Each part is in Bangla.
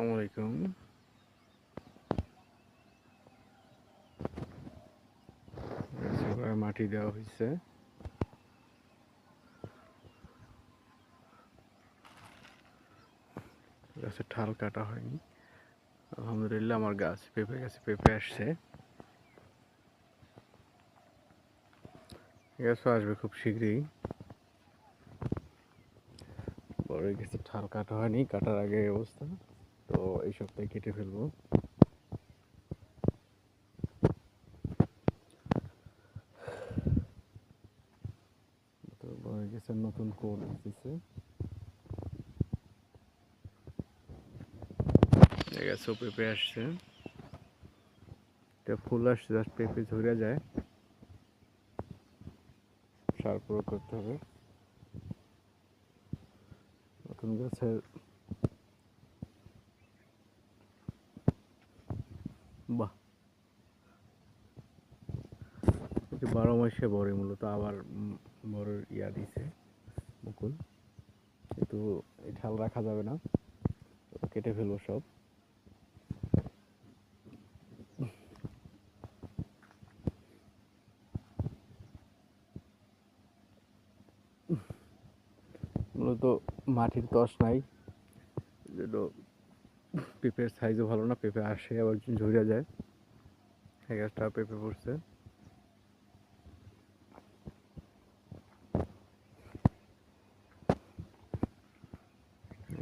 আসসালামু আলাইকুম। মাটি দেওয়া হয়েছে। গাছের ঠাল কাটা হয়নি। আলহামদুলিল্লাহ আমার গাছ পেঁপে গাছে, পেঁপে আসছে। গাছও আসবে খুব শীঘ্রই। বড় গাছের ঠাল কাটা হয়নি, কাটার আগে অবস্থা। তো এই সপ্তাহে কেটে ফেলব। গাছের নতুন কোন আসতেছে এই পেঁপে আসছে। এটা ফুল আসছে, জাস্ট পেঁপে ঝরে যায়। সার প্রয়োগ করতে হবে। নতুন গাছের বাহ। বারো মাসে বড় মূলত আবার বড় ইয়া দিছে, মুকুল। কিন্তু ঠাল রাখা যাবে না, কেটে ফেলব সব। মূলত মাটির তস নাই পেঁপের সাইজও ভালো না, পেঁপে আসে আবার ঝরে যায়। এই গাছটা পেঁপে পড়ছে।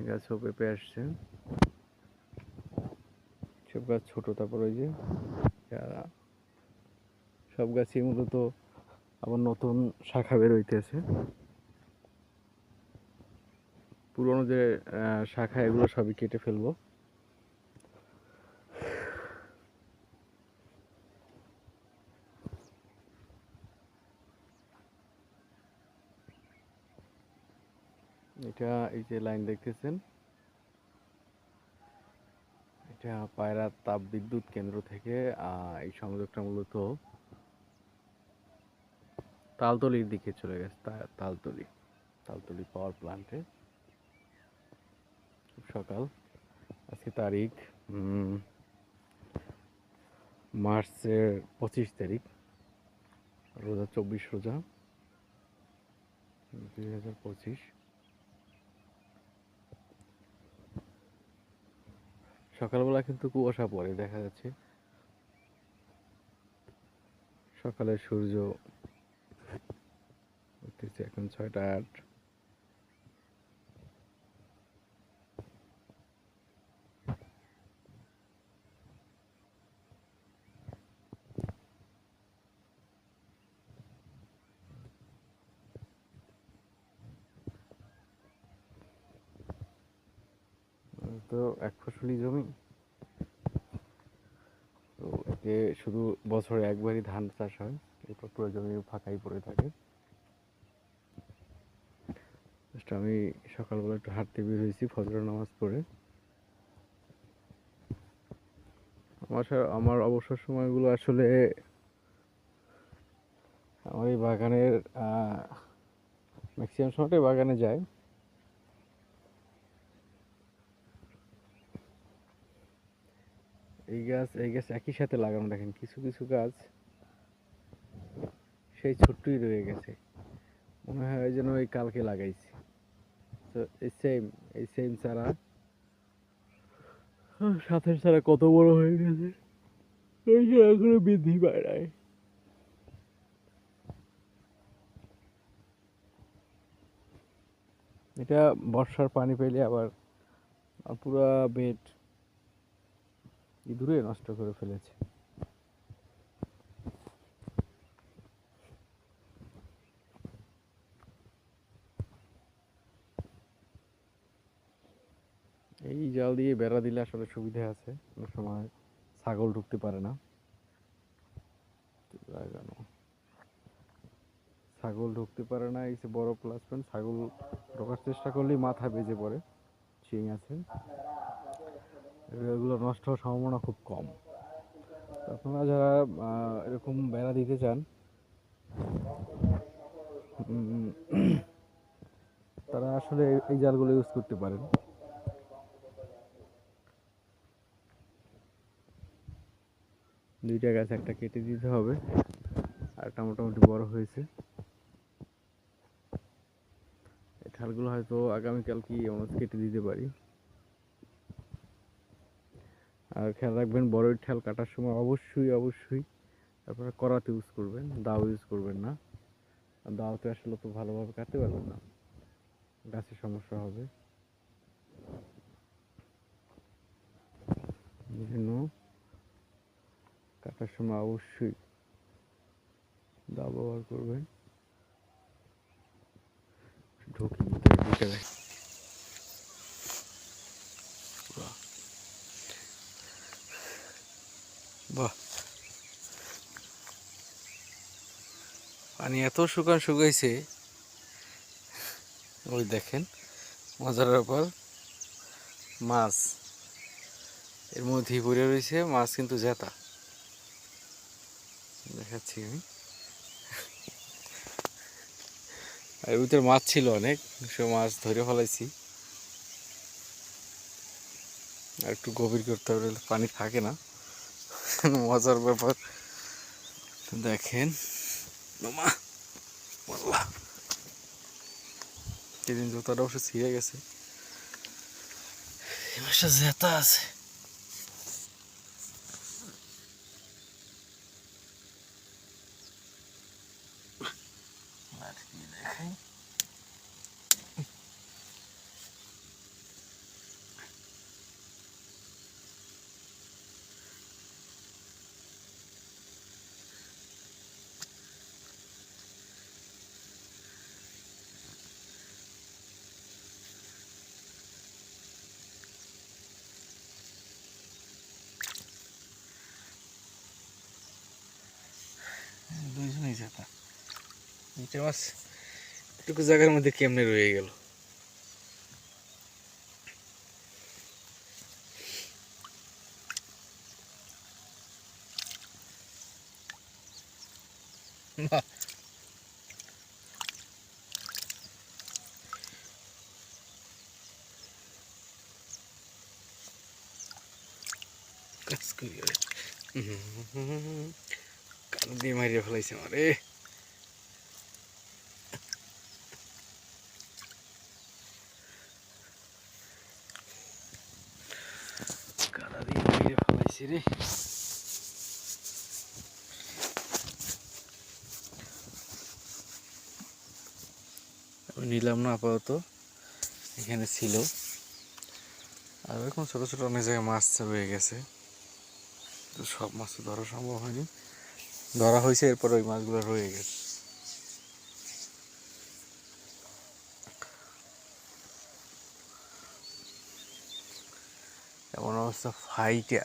গাছেও পেঁপে আসছে। সব গাছ ছোট, তারপর ওই যে। সব গাছই মূলত আবার নতুন শাখা বের হইতেছে। পুরোনো যে শাখা, এগুলো সবই কেটে ফেলব। এটা এই যে লাইন দেখতেছেন, এটা পায়রা তাপ বিদ্যুৎ কেন্দ্র থেকে এই সংযোগটা মূলত তালতলির দিকে চলে গেছে তালতলি তালতলি পাওয়ার প্ল্যান্টে খুব সকাল, আজকে তারিখ মার্চের পঁচিশ তারিখ, রোজা চব্বিশ রোজা, দুই হাজার পঁচিশ। সকালবেলা কিন্তু কুয়াশা পড়ে দেখা যাচ্ছে। সকালে সূর্য উঠতেছে এখন ছয়টা আট। তো এক ফসলি জমি। তো এতে শুধু বছরে একবারই ধান চাষ হয়, এরপর পুরো জমি ফাঁকাই পড়ে থাকে। আমি সকালবেলা একটু হাঁটতে বের হয়েছি ফজরের নামাজ পড়ে। আমার আমার অবসর সময়গুলো আসলে আমার এই বাগানের ম্যাক্সিমাম সময়টাই বাগানে যায়। এই গাছ এই গাছ একই সাথে লাগানো, দেখেন কিছু কিছু গাছ সেই ছোট্টই রয়ে গেছে। মনে হয় যেন ওই কালকে লাগাইছি। তো এই সেম এই সেম চারা। সাথের চারা কত বড় হয়ে গেছে। এখনও বৃদ্ধি পায় নাই। এটা বর্ষার পানি পেলে আবার পুরা বেড ইঁদুরে নষ্ট করে ফেলেছে। এই জাল দিয়ে বেড়া দিলে আসলে সুবিধা আছে। অনেক সময় ছাগল ঢুকতে পারে না। ছাগল ঢুকতে পারে না, এই যে বড় প্লাস পয়েন্ট ছাগল ঢোকার চেষ্টা করলেই মাথা বেজে পড়ে। চিং আছে। এগুলো নষ্ট হওয়ার সম্ভাবনা খুব কম। আপনারা যারা এরকম বেড়া দিতে চান তারা আসলে এই জালগুলো ইউজ করতে পারেন। দুইটা গাছ একটা কেটে দিতে হবে, আরেকটা মোটামুটি বড় হয়েছে। এই ঠালগুলো হয়তো আগামীকাল কি আমরা কেটে দিতে পারি। আর খেয়াল রাখবেন, বড়ই ঠাল কাটার সময় অবশ্যই অবশ্যই আপনারা করাতে ইউজ করবেন, দাও ইউজ করবেন না। দাওতে আসলে তো ভালোভাবে কাটতে পারবেন না। গাছের সমস্যা হবে। জন্য কাটার সময় অবশ্যই দাও ব্যবহার করবেন। ঢুকে পানি এত শুকান শুকাইছে। ওই দেখেন, মজার ব্যাপার, মাছ। এর মধ্যে পড়ে রয়েছে, মাছ কিন্তু জেতা দেখাচ্ছি আমি। আর ভিতরে মাছ ছিল অনেক, সে মাছ ধরে ফেলাইছি। আর একটু গভীর করতে হবে পানি থাকে না। মজার ব্যাপার। দেখেন। মামা বললা সেদিন জুতাটাও অবশ্য ছিঁড়ে গেছে এবার মাসে জেতা আছে দুইজনই জেতা নিচে মাছ এটুকু জায়গার মধ্যে কেমনে রয়ে গেল বাহ। কাজ করি রে। হুম, কান দিয়ে মারিয়ে ফেলাইছে আমারে। মারিয়ে ফেলাইছে রে? নিলাম না আপাতত, এখানে ছিল। আর এখন ছোট ছোট অনেক জায়গায় মাছ রয়ে গেছে। তো সব মাছ ধরা সম্ভব হয়নি। ধরা হয়েছে এরপর ওই মাছগুলো রয়ে গেছে। এমন অবস্থা ফাইটা।